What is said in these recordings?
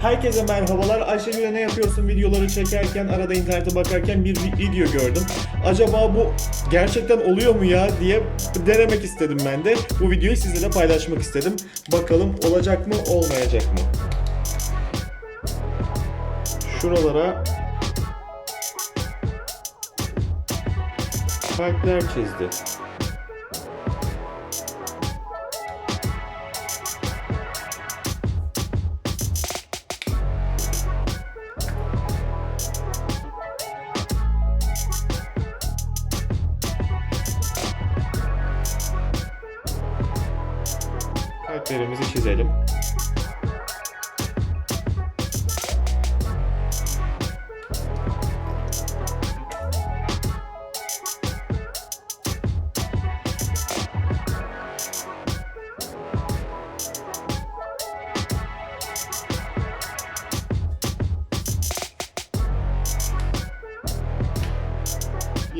Herkese merhabalar. Ayşegül'e ne yapıyorsun videoları çekerken, arada internete bakarken bir vi- video gördüm. Acaba bu gerçekten oluyor mu ya diye denemek istedim ben de. Bu videoyu sizlerle paylaşmak istedim. Bakalım olacak mı, olmayacak mı? Şuralara kalpler çizdi. Kalplerimizi çizelim.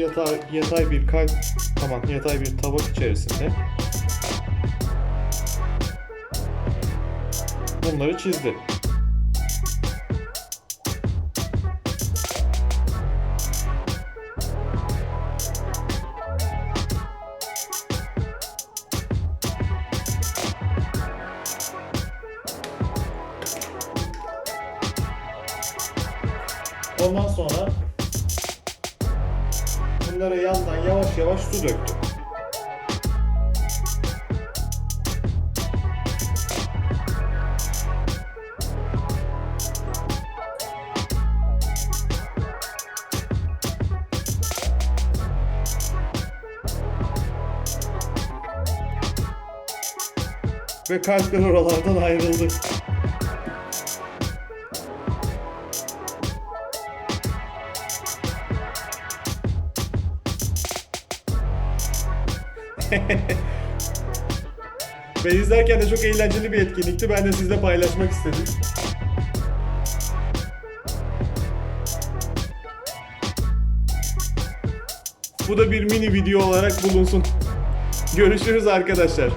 Yatay, yatay bir kalp, tamam yatay bir tabak içerisinde bunları çizdi. Ondan sonra bunlara yandan yavaş yavaş su döktüm. Ve kalpler oralardan ayrıldı. Ben izlerken de çok eğlenceli bir etkinlikti. Ben de sizle paylaşmak istedim. Bu da bir mini video olarak bulunsun. Görüşürüz arkadaşlar.